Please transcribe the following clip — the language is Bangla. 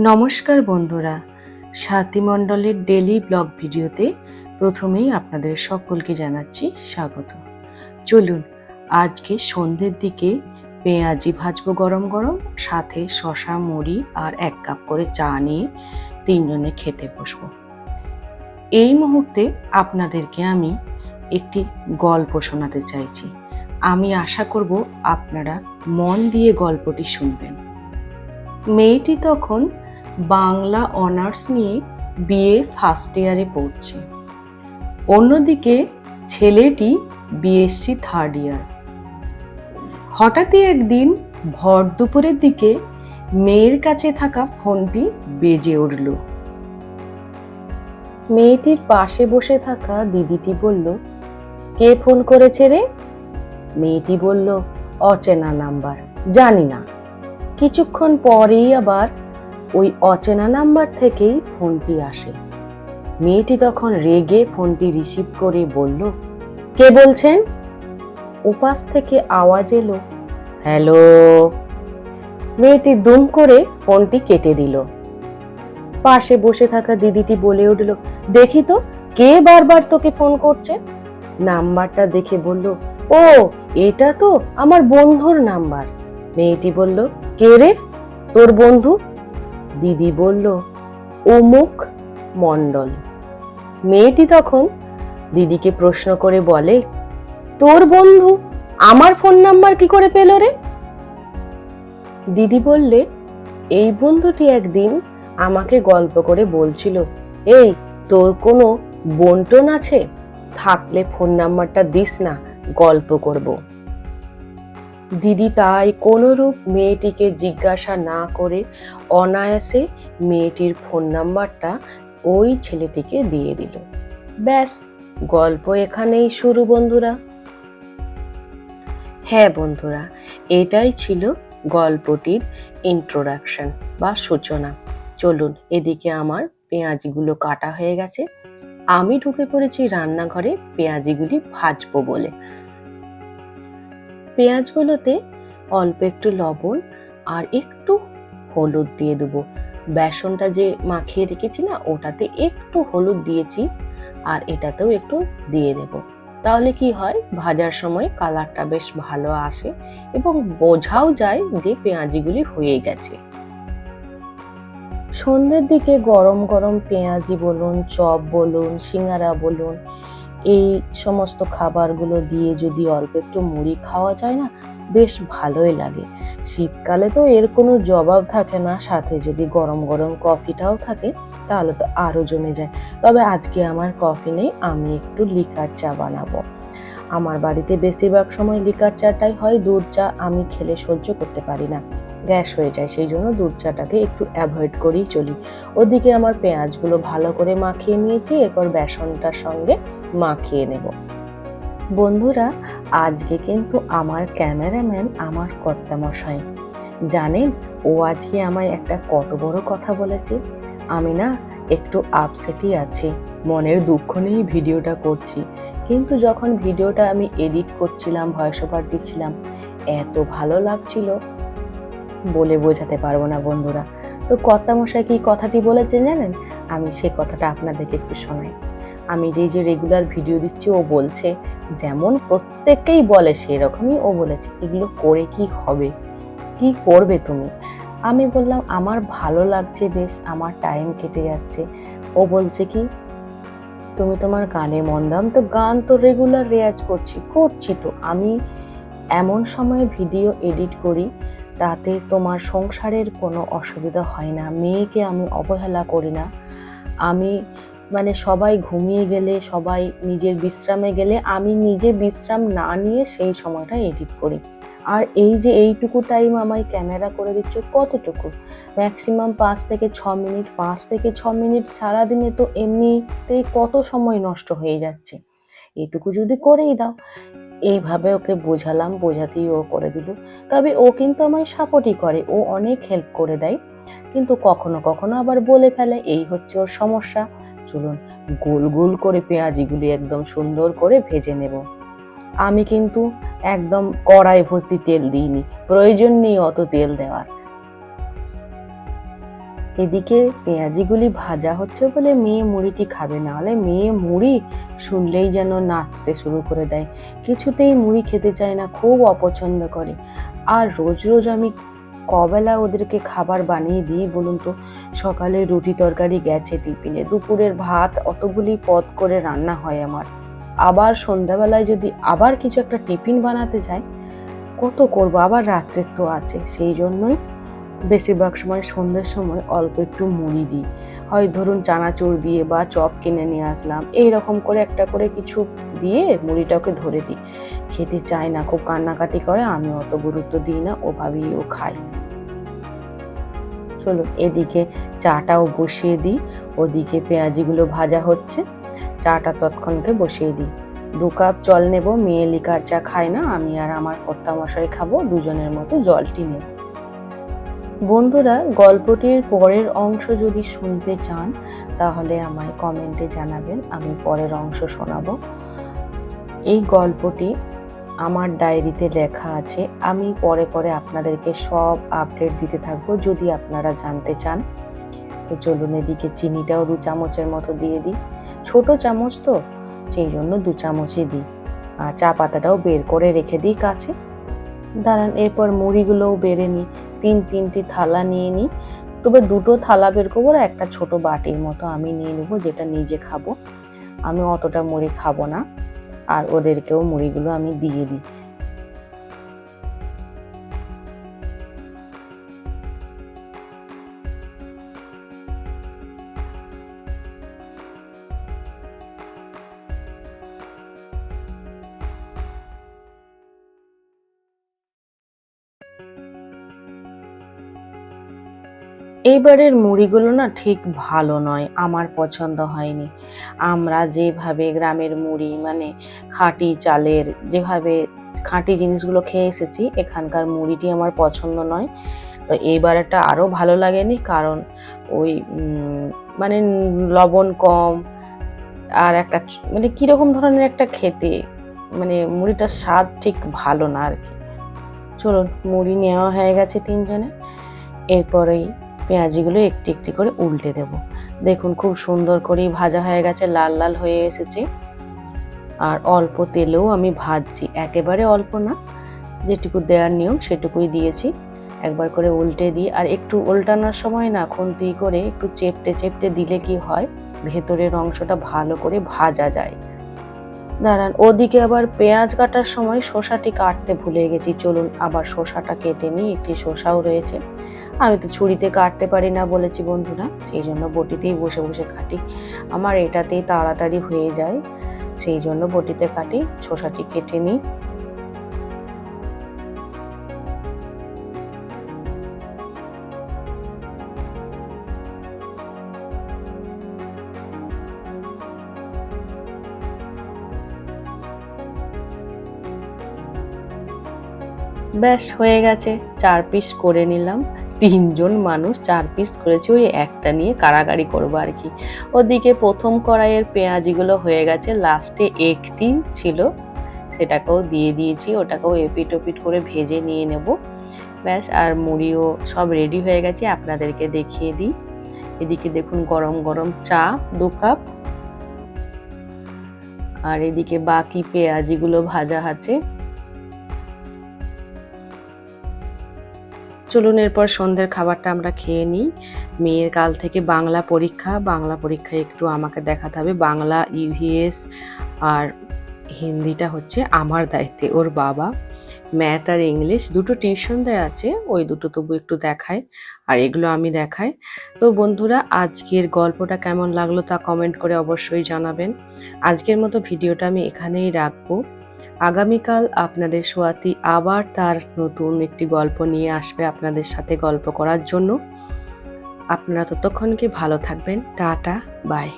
নমস্কার বন্ধুরা স্বাতি মণ্ডলের ডেলি ব্লগ ভিডিওতে প্রথমেই আপনাদের সকলকে জানাচ্ছি স্বাগত। চলুন, আজকে সন্ধ্যের দিকে পেঁয়াজি ভাজবো গরম গরম, সাথে শশা মুড়ি আর এক কাপ করে চা নিয়ে তিনজনে খেতে বসবো। এই মুহূর্তে আপনাদেরকে আমি একটি গল্প শোনাতে চাইছি। আমি আশা করব আপনারা মন দিয়ে গল্পটি শুনবেন। মেয়েটি তখন বাংলা অনার্স নিয়ে বিএ ফার্স্ট ইয়ারে পড়ছে। অন্যদিকে ছেলেটি বিএসসি থার্ড ইয়ার। হঠাৎই একদিন ভর দুপুরের দিকে মেয়ের কাছে থাকা ফোনটি বেজে উঠল। মেয়েটির পাশে বসে থাকা দিদিটি বলল, কে ফোন করেছে রে? মেয়েটি বলল, অচেনা নাম্বার, জানি না। কিছুক্ষণ পরেই আবার ওই অচেনা নাম্বার থেকেই ফোনটি আসে। মেয়েটি তখন রেগে ফোনটি রিসিভ করে বলল, কে বলছেন? উপাস থেকে আওয়াজ এলো, হ্যালো। মেয়েটি দুম করে ফোনটি কেটে দিল। পাশে বসে থাকা দিদিটি বলে উঠল, দেখি তো, কে বারবার তোকে ফোন করছে? নাম্বারটা দেখে বলল, ও, এটা তো আমার বন্ধুর নাম্বার। মেয়েটি বলল, কে রে? তোর বন্ধু? দিদি বলল, অমুক মণ্ডল। মেয়েটি তখন দিদিকে প্রশ্ন করে বলে, তোর বন্ধু আমার ফোন নাম্বার কি করে পেল রে? দিদি বললে, এই বন্ধুটি একদিন আমাকে গল্প করে বলছিল, এই, তোর কোনো বন্টন আছে? থাকলে ফোন নাম্বারটা দিস না, গল্প করব। দিদি তাই কোনোরূপ মেয়েটিকে জিজ্ঞাসা না করে অনায়াসে মেয়েটির ফোন নাম্বারটা ওই ছেলেটিকে দিয়ে দিল। ব্যাস, গল্প এখানেই শুরু বন্ধুরা। হ্যাঁ বন্ধুরা, এটাই ছিল গল্পটির ইন্ট্রোডাকশন বা সূচনা। চলুন এদিকে আমার পেঁয়াজগুলো কাটা হয়ে গেছে। আমি ঢুকে পড়েছি রান্নাঘরে পেঁয়াজিগুলি ভাজবো বলে। পেঁয়াজগুলোতে অল্প একটু লবণ আর একটু হলুদ দিয়ে দেবো। বেসনটা যে মাখিয়ে রেখেছি না, ওটাতে একটু হলুদ দিয়েছি আর এটাতেও একটু দিয়ে দেব। তাহলে কি হয়, ভাজার সময় কালারটা বেশ ভালো আসে এবং বোঝাও যায় যে পেঁয়াজিগুলি হয়ে গেছে। সন্ধ্যের দিকে গরম গরম পেঁয়াজি বলুন, চপ বলুন, সিঙ্গারা বলুন এই সমস্ত খাবারগুলো দিয়ে যদি অল্প একটু মুড়ি খাওয়া যায় না, বেশ ভালোই লাগে। শীতকালে তো এর কোনো জবাব থাকে না, সাথে যদি গরম গরম কফিটাও থাকে, তাহলে তো আরও জমে যায়। তবে আজকে আমার কফি নেই, আমি একটু লিকার চা বানাবো। আমার বাড়িতে বেশিরভাগ সময় লিকার চাটাই হয়, দুধ চা আমি খেলে সহ্য করতে পারি না। গ্যাস হয়ে যায়, সেই জন্য দুধ চাটাকে একটু অ্যাভয়েড করেই চলি। ওদিকে আমার পেঁয়াজগুলো ভালো করে মাখিয়ে নিয়েছি, এরপর বেসনটার সঙ্গে মাখিয়ে নেব। বন্ধুরা, আজকে কিন্তু আমার ক্যামেরাম্যান আমার কর্তামশাই। জানেন, ও আজকে আমায় একটা কত বড় কথা বলেছে? আমি না একটু আপসেটই আছি, মনের দুঃখ নিয়েই ভিডিওটা করছি। কিন্তু যখন ভিডিওটা আমি এডিট করছিলাম ভয়েস ওভার দিচ্ছিলাম, এত ভালো লাগছিল। বলে বোঝাতে পারব না বন্ধুরা। তো কর্তামশাই কি কথাটি বলেছেন জানেন? আমি সেই কথাটা আপনাদেরকে একটু শোনাই। আমি যেই যে রেগুলার ভিডিও দিচ্ছি, ও বলছে, যেমন প্রত্যেককেই বলে সেরকমই ও বলেছে। এগুলো করে কি হবে? কি করবে তুমি? আমি বললাম, আমার ভালো লাগছে বেশ, আমার টাইম কেটে যাচ্ছে। ও বলছে কি, তুমি তোমার গানে মন দাও আমি তো গান তো রেগুলার রেয়াজ করছি করছি তো। আমি এমন সময় ভিডিও এডিট করি তাতে তোমার সংসারের কোনো অসুবিধা হয় না। মেয়েকে আমি অবহেলা করি না। আমি মানে সবাই ঘুমিয়ে গেলে, সবাই নিজের বিশ্রামে গেলে আমি নিজে বিশ্রাম না নিয়ে সেই সময়টা এডিট করি। আর এই যে এইটুকু টাইম আমায় ক্যামেরা করে দিচ্ছ, কতটুকু? ম্যাক্সিমাম পাঁচ থেকে ছ মিনিট, পাঁচ থেকে ছ মিনিট সারাদিনে তো এমনিতেই কত সময় নষ্ট হয়ে যাচ্ছে? এটুকু যদি করেই দাও। এইভাবে ওকে বোঝালাম, বোঝাতেই ও করে দিল। তবে ও কিন্তু আমায় সাপোর্টই করে, ও অনেক হেল্প করে দেয়। কিন্তু কখনো কখনো আবার বলে ফেলে, এই হচ্ছে ওর সমস্যা। চলুন, গোল গোল করে পেঁয়াজিগুলি একদম সুন্দর করে ভেজে নেব। আমি কিন্তু একদম কড়াই ভর্তি তেল দিইনি। প্রয়োজন নেই অত তেল দেওয়ার। এদিকে পেঁয়াজিগুলি ভাজা হচ্ছে বলে মেয়ে মুড়িটি খাবে না হলে মেয়ে মুড়ি শুনলেই যেন নাচতে শুরু করে দেয়। কিছুতেই মুড়ি খেতে চায় না, খুব অপছন্দ করে। আর রোজ রোজ আমি কবেলা ওদেরকে খাবার বানিয়ে দিই বলুন তো? সকালে রুটি তরকারি, গেছে টিফিনে। দুপুরের ভাত, অতগুলি পদ করে রান্না হয় আমার। আবার সন্ধ্যাবেলায় যদি আবার কিছু একটা টিফিন বানাতে যাই কত করব? আবার রাত্রের তো আছে, সেই জন্যই বেশিরভাগ সময় সন্ধ্যের সময় অল্প একটু মুড়ি দিই। হয় ধরুন চানাচুর দিয়ে বা চপ কিনে নিয়ে আসলাম এই রকম করে একটা করে কিছু দিয়ে মুড়িটাকে ধরে দিই। খেতে চায় না, খুব কান্নাকাটি করে, আমি অত গুরুত্ব দিই না, ওভাবেই ও খাই চলো এদিকে চাটাও বসিয়ে দিই, ওদিকে পেঁয়াজিগুলো ভাজা হচ্ছে, চাটা তৎক্ষণকে বসিয়ে দিই। দু কাপ জল নেব, মেয়ে লিকার চা খায় না, আমি আর আমার কর্তামশাই খাব, দুজনের মতো জলটি নেব। বন্ধুরা, গল্পটির পরের অংশ যদি শুনতে চান, তাহলে আমায় কমেন্টে জানাবেন, আমি পরের অংশ শোনাবো। এই গল্পটি আমার ডায়েরিতে লেখা আছে, আমি পরে পরে আপনাদেরকে সব আপডেট দিতে থাকব, যদি আপনারা জানতে চান। তো চলুন এদিকে চিনিটাও দু চামচের মতো দিয়ে দিই। ছোট চামচ তো, সেই জন্য দু চামচই দিই। আর চা পাতাটাও বের করে রেখে দিই কাছে। দাঁড়ান, এরপর মুড়িগুলোও বেড়ে নিই। তিন, তিনটি থালা নিয়ে নিই। তবে দুটো থালা বের করব একটা ছোট বাটির মতো আমি নিয়ে নেব, যেটা নিজে খাব। আমি অতটা মুড়ি খাব না। আর ওদেরকেও মুড়িগুলো আমি দিয়ে দিই এইবারের মুড়িগুলো না ঠিক ভালো নয়, আমার পছন্দ হয়নি। আমরা যেভাবে গ্রামের মুড়ি মানে খাঁটি চালের যেভাবে খাঁটি জিনিসগুলো খেয়ে এসেছি, এখানকার মুড়িটি আমার পছন্দ নয়। তো এইবারেরটা আরও ভালো লাগেনি, কারণ ওই মানে লবণ কম আর একটা মানে কীরকম ধরনের একটা খেতে মানে মুড়িটার স্বাদ ঠিক ভালো না আর কি। চলুন, মুড়ি নেওয়া হয়ে গেছে তিনজনে। এরপরেই পেঁয়াজিগুলো একটি একটি করে উল্টে দেব। দেখুন খুব সুন্দর করেই ভাজা হয়ে গেছে, লাল লাল হয়ে এসেছে। আর অল্প তেলেও আমি ভাজছি, একেবারে অল্প না, যেটুকু দেওয়ার নিয়ম সেটুকুই দিয়েছি। একবার করে উল্টে দিই, আর একটু উল্টানোর সময় না খুন্তি করে একটু চেপটে চেপটে দিলে কি হয়, ভেতরের অংশটা ভালো করে ভাজা যায়। দাঁড়ান, ওদিকে আবার পেঁয়াজ কাটার সময় শসাটি কাটতে ভুলে গেছি। চলুন আবার শসাটা কেটে নিই, একটি শসাও রয়েছে। আমি তো ছুরিতে কাটতে পারি না বলেছি বন্ধুরা, সেই জন্য বটিতেই বসে বসে কাটি। আমার এটাতেই তাড়াতাড়ি হয়ে যায়, সেই জন্য বটিতে কাটি, শসাটি কেটে নিই। ব্যাস, হয়ে গেছে চার পিস করে নিলাম। তিনজন মানুষ চার পিস করেছি, ওই একটা নিয়ে কারাগারি করব আর কি। ওদিকে প্রথম কড়াইয়ের পেঁয়াজিগুলো হয়ে গেছে লাস্টে একটি ছিল, সেটাকেও দিয়ে দিয়েছি, ওটাকেও এপিট ওপিট করে ভেজে নিয়ে নেব। ব্যাস, আর মুড়িও সব রেডি হয়ে গেছে, আপনাদেরকে দেখিয়ে দিই। এদিকে দেখুন গরম গরম চা, দু কাপ আর এদিকে বাকি পেঁয়াজিগুলো ভাজা আছে। চলুন এরপর সন্ধ্যের খাবারটা আমরা খেয়ে নিই। মেয়ের কাল থেকে বাংলা পরীক্ষা। বাংলা পরীক্ষায় একটু আমাকে দেখাতে হবে। বাংলা ইভিএস আর হিন্দিটা হচ্ছে আমার দায়িত্বে, ওর বাবা। ম্যাথ আর ইংলিশ দুটো টিউশন দেওয়া আছে, ওই দুটো তবু একটু দেখায় আর এগুলো আমি দেখাই। তো বন্ধুরা, আজকের গল্পটা কেমন লাগল তা কমেন্ট করে অবশ্যই জানাবেন। আজকের মতো ভিডিওটা আমি এখানেই রাখব। আগামীকাল আপনাদের সোয়াতি আবার তার নতুন একটি গল্প নিয়ে আসবে আপনাদের সাথে গল্প করার জন্য। আপনারা ততক্ষণকে ভালো থাকবেন। Tata, bye.